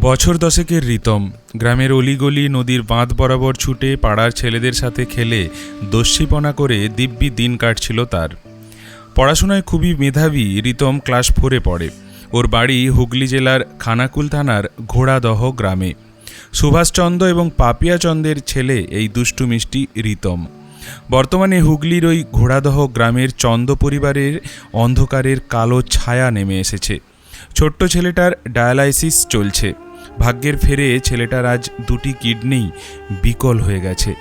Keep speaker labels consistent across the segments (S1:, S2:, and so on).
S1: বছর দশেকের রিতম গ্রামের অলিগলি নদীর বাঁধ বরাবর ছুটে পাড়ার ছেলেদের সাথে খেলে দস্যিপনা করে দিব্যি দিন কাটছিল তার। পড়াশোনায় খুবই মেধাবী রিতম ক্লাস ফোরে পড়ে। ওর বাড়ি হুগলি জেলার খানাকুল থানার ঘোড়াদহ গ্রামে। সুভাষচন্দ্র এবং পাপিয়াচন্দ্রের ছেলে এই দুষ্টু মিষ্টি রিতম বর্তমানে হুগলির ওই ঘোড়াদহ গ্রামের চন্দ পরিবারের অন্ধকারের কালো ছায়া নেমে এসেছে। ছোট্ট ছেলেটার ডায়ালাইসিস চলছে। ভাগ্যের ফেরে ছেলেটার আজ দুটি কিডনি বিকল হয়ে গেছে।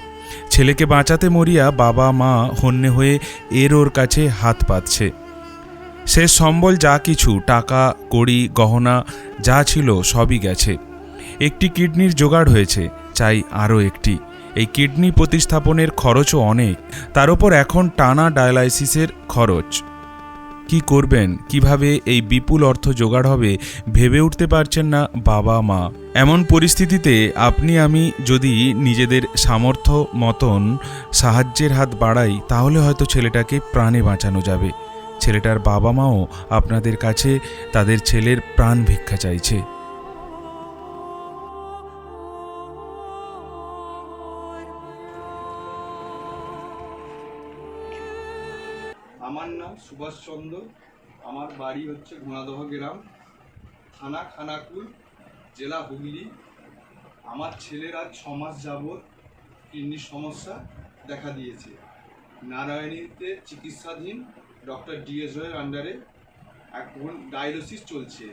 S1: ছেলেকে বাঁচাতে মরিয়া বাবা মা হন্যে হয়ে এর ওর কাছে হাত পাতছে। শেষ সম্বল যা কিছু, টাকা, কড়ি, গহনা, যা ছিল সবই গেছে। একটি কিডনির জোগাড় হয়েছে, চাই আরও একটি। এই কিডনি প্রতিস্থাপনের খরচও অনেক, তার উপর এখন টানা ডায়ালাইসিসের খরচ। কি করবেন? কীভাবে এই বিপুল অর্থ জোগাড় হবে? ভেবে উঠতে পারছেন না বাবা মা। এমন পরিস্থিতিতে আপনি, আমি যদি নিজেদের সামর্থ্য মতন সাহায্যের হাত বাড়াই, তাহলে হয়তো ছেলেটাকে প্রাণে বাঁচানো যাবে। ছেলেটার বাবা মাও আপনাদের কাছে তাদের ছেলের প্রাণ ভিক্ষা চাইছে।
S2: আমার নাম সুভাষচন্দ্র। আমার বাড়ি হচ্ছে ঘোড়াদহ গ্রাম। থানা খানাকুল, জেলা হুগলি। আমার ছেলের আজ ছ মাস যাবৎ কিডনির সমস্যা দেখা দিয়েছে। নারায়ণীতে চিকিৎসাধীন ডক্টর ডিএসওয়ের আন্ডারে এখন ডায়ালিসিস চলছে।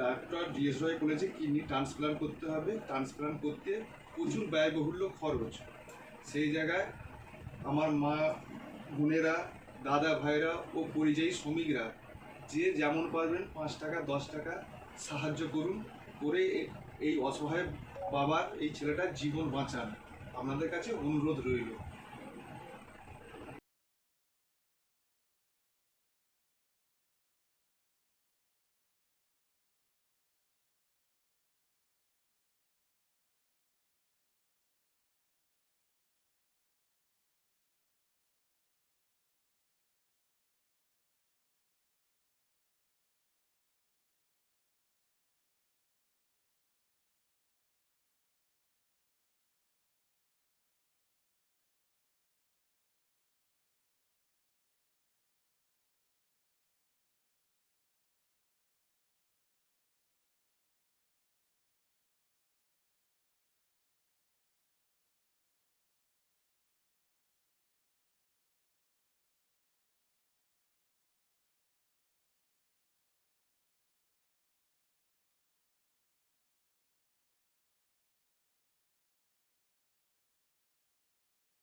S2: ডক্টর ডিএসওয়াই বলেছে কিডনি ট্রান্সপ্লান্ট করতে হবে। ট্রান্সপ্লান্ট করতে প্রচুর ব্যয়বহুল্য খরচ। সেই জায়গায় আমার মা বোনেরা দাদা, ভাইরা ও পরিযায়ী শ্রমিকরা যে যেমন পারবেন পাঁচ টাকা, দশ টাকা সাহায্য করুন করে এই অসহায় বাবার, এই ছেলেটার জীবন বাঁচান। আপনাদের কাছে অনুরোধ রইল।